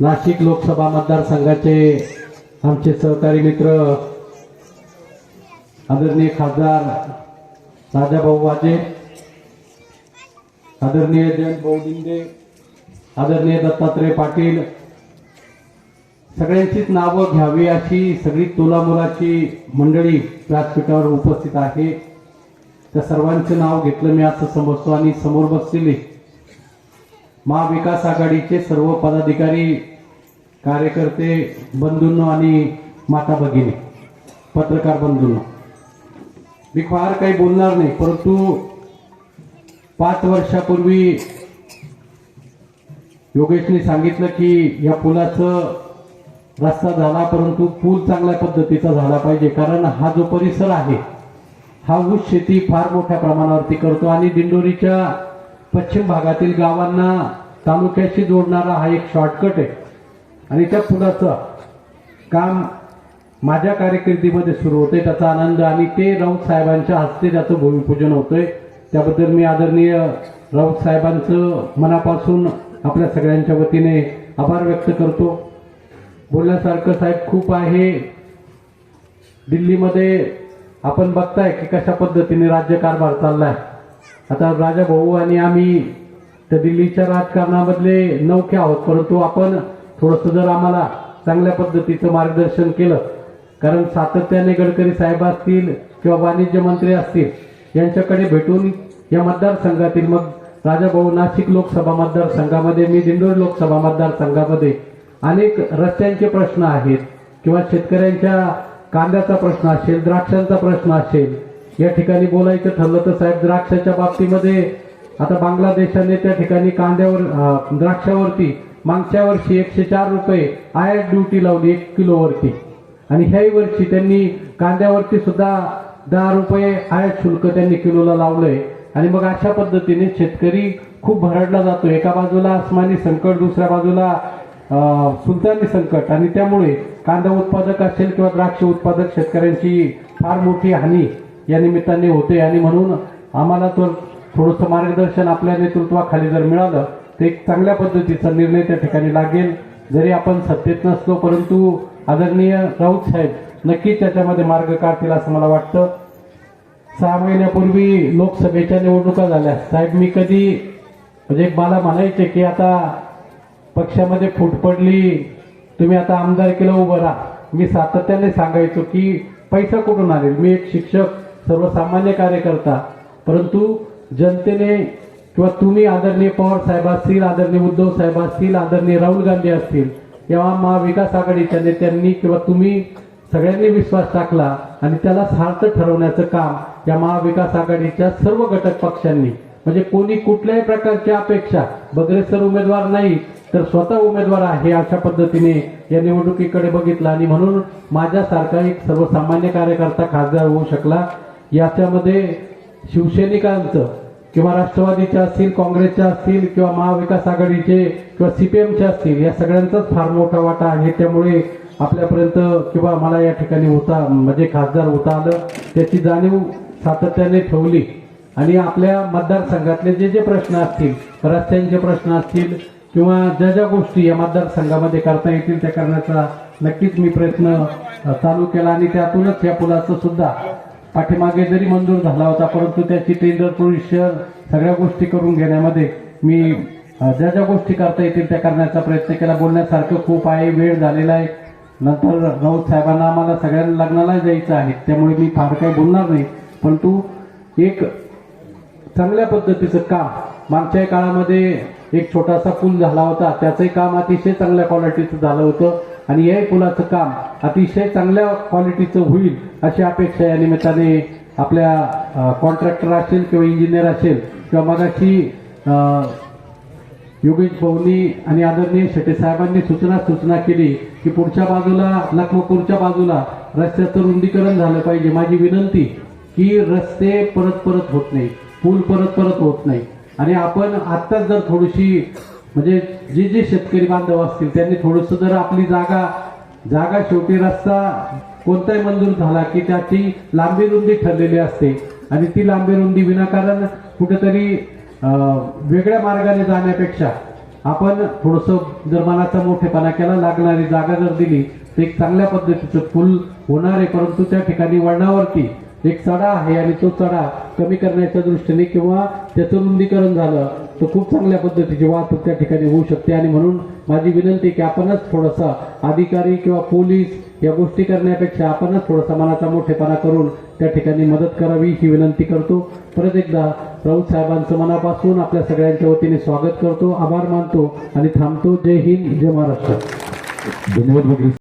नाशिक लोकसभा मतदारसंघाचे आमचे सहकारी मित्र आदरणीय खासदार राजाभाऊ वाजे आदरणीय जयंत भाऊ आदरणीय दत्तात्रय पाटील सगळ्यांचीच नावं घ्यावी अशी सगळी तोलामोलाची मंडळी व्यासपीठावर उपस्थित आहे. त्या सर्वांचं नाव घेतलं मी असं समजतो आणि समोर बसलेली महाविकास आघाडीचे सर्व पदाधिकारी कार्यकर्ते बंधूंनो आणि माता भगिनी पत्रकार बंधूंनो. मी फार काही बोलणार नाही परंतु पाच वर्षापूर्वी योगेशने सांगितलं की या पुलाचं रस्ता झाला परंतु पूल चांगल्या पद्धतीचा झाला पाहिजे कारण हा जो परिसर आहे हा ऊस शेती फार मोठ्या प्रमाणावरती करतो आणि दिंडोरीच्या पश्चिम भागातील गावांना तालुक्याशी जोडणारा हा एक शॉर्टकट आहे. आणि त्या पुलाचं काम माझ्या कार्यकिर्दीमध्ये सुरू होते त्याचा आनंद आणि ते राऊत साहेबांच्या हस्ते त्याचं भूमिपूजन होतंय. त्याबद्दल मी आदरणीय राऊत साहेबांचं मनापासून आपल्या सगळ्यांच्या वतीने आभार व्यक्त करतो. बोलण्यासारखं साहेब खूप आहे. दिल्लीमध्ये आपण बघताय की कशा पद्धतीने राज्यकारभार चाललाय. आता राजा भाऊ आणि आम्ही त्या दिल्लीच्या राजकारणामधले नौखे आहोत परंतु आपण थोडंसं जर आम्हाला चांगल्या पद्धतीचं मार्गदर्शन केलं कारण सातत्याने गडकरी साहेब असतील किंवा वाणिज्य मंत्री असतील यांच्याकडे भेटून या मतदारसंघातील मग राजाभाऊ नाशिक लोकसभा मतदारसंघामध्ये मी दिंडोरी लोकसभा मतदारसंघामध्ये अनेक रस्त्यांचे प्रश्न आहेत किंवा शेतकऱ्यांच्या कांद्याचा प्रश्न असेल द्राक्षांचा प्रश्न असेल या ठिकाणी बोलायचं ठरलं तर साहेब द्राक्षाच्या बाबतीमध्ये आता बांगलादेशाने त्या ठिकाणी कांद्यावर द्राक्षावरती मागच्या वर्षी एकशे चार रुपये आयात ड्युटी लावली एक किलोवरती. आणि ह्याही वर्षी त्यांनी कांद्यावरती सुद्धा दहा रुपये आयात शुल्क त्यांनी किलोला लावलंय. आणि मग अशा पद्धतीने शेतकरी खूप भरडला जातो एका बाजूला आसमानी संकट दुसऱ्या बाजूला सुलतानी संकट. आणि त्यामुळे कांदा उत्पादक असेल किंवा द्राक्ष उत्पादक शेतकऱ्यांची फार मोठी हानी या निमित्ताने होते आणि म्हणून आम्हाला तर थोडंसं मार्गदर्शन आपल्या नेतृत्वाखाली जर मिळालं तर एक चांगल्या पद्धतीचा निर्णय त्या ठिकाणी लागेल. जरी आपण सत्तेत नसलो परंतु आदरणीय राऊत साहेब नक्कीच त्याच्यामध्ये मार्ग काढतील असं मला वाटतं. सहा महिन्यापूर्वी लोकसभेच्या निवडणुका झाल्या. साहेब मी कधी म्हणजे मला म्हणायचे की आता पक्षामध्ये फूट पडली तुम्ही आता आमदार केलं उभं राहा. मी सातत्याने सांगायचो की पैसा कुठून आले मी एक शिक्षक सर्वसामान्य कार्यकर्ता परंतु जनतेने किंवा तुम्ही आदरणीय पवार साहेब असतील आदरणीय उद्धव साहेब असतील आदरणीय राहुल गांधी असतील या महाविकास आघाडीच्या नेत्यांनी किंवा तुम्ही सगळ्यांनी विश्वास टाकला आणि त्याला सार्थ ठरवण्याचं काम या महाविकास आघाडीच्या सर्व घटक पक्षांनी म्हणजे कोणी कुठल्याही प्रकारची अपेक्षा बगरेसर उमेदवार नाही तर स्वतः उमेदवार आहे अशा पद्धतीने या निवडणुकीकडे बघितलं. आणि म्हणून माझ्यासारखा एक सर्वसामान्य कार्यकर्ता खासदार होऊ शकला. याच्यामध्ये शिवसैनिकांचं किंवा राष्ट्रवादीच्या असतील काँग्रेसच्या असतील किंवा महाविकास आघाडीचे किंवा सीपीएमचे असतील या सगळ्यांचाच फार मोठा वाटा आहे. त्यामुळे आपल्यापर्यंत किंवा मला या ठिकाणी होता म्हणजे खासदार होता आलं त्याची जाणीव सातत्याने ठेवली. आणि आपल्या मतदारसंघातले जे जे प्रश्न असतील रस्त्यांचे प्रश्न असतील किंवा ज्या ज्या गोष्टी या मतदारसंघामध्ये करता येतील त्या करण्याचा नक्कीच मी प्रयत्न चालू केला. आणि त्यातूनच या पुलाचं सुद्धा पाठीमागे जरी मंजूर झाला होता परंतु त्याची टेंडर प्रोविशन सगळ्या गोष्टी करून घेण्यामध्ये मी ज्या ज्या गोष्टी करता येतील त्या करण्याचा प्रयत्न केला. बोलण्यासारखं खूप आहे वेळ झालेला आहे. नंतर राऊत साहेबांना आम्हाला सगळ्यांना लग्नाला जायचं आहे. त्यामुळे मी फार काही बोलणार नाही. परंतु एक चांगल्या पद्धतीचं काम मागच्या काळामध्ये एक छोटासा पूल झाला होता. त्याचंही काम अतिशय चांगल्या क्वालिटीचं झालं होतं. आणि याही पुलाचं काम अतिशय चांगल्या क्वालिटीचं होईल अशी अपेक्षा या निमित्ताने आपल्या कॉन्ट्रॅक्टर असेल किंवा इंजिनियर असेल किंवा मगाशी योगेश भाऊनी आणि आदरणीय शेटे साहेबांनी सूचना सूचना केली की पुढच्या बाजूला लखमापूरच्या बाजूला रस्त्याचं रुंदीकरण झालं पाहिजे. माझी विनंती की रस्ते परत परत होत नाही पूल परत परत होत नाही आणि आपण आत्ताच जर थोडीशी म्हणजे जे जे शेतकरी बांधव असतील त्यांनी थोडंसं जर आपली जागा जागा शेवटी रस्ता कोणताही मंजूर झाला की त्याची लांबी रुंदी ठरलेली असते. आणि ती लांबी रुंदी विनाकारण कुठेतरी वेगळ्या मार्गाने जाण्यापेक्षा आपण थोडस जर मनाचा मोठेपणा केला लागणारी जागा जर दिली तर एक चांगल्या पद्धतीचं पूल होणार आहे. परंतु त्या ठिकाणी वळणावरती एक चढा आहे आणि तो चढा कमी करण्याच्या दृष्टीने किंवा त्याचं रुंदीकरण झालं तर खूप चांगल्या पद्धतीची वाहतूक त्या ठिकाणी होऊ शकते. आणि म्हणून माझी विनंती की आपणच थोडासा अधिकारी किंवा पोलीस या गोष्टी करण्यापेक्षा आपणच थोडासा मनाचा मोठेपणा करून त्या ठिकाणी मदत करावी ही विनंती करतो. परत एकदा राऊत साहेबांचं मनापासून आपल्या सगळ्यांच्या वतीने स्वागत करतो. आभार मानतो आणि थांबतो. जय हिंद जय महाराष्ट्र. धन्यवाद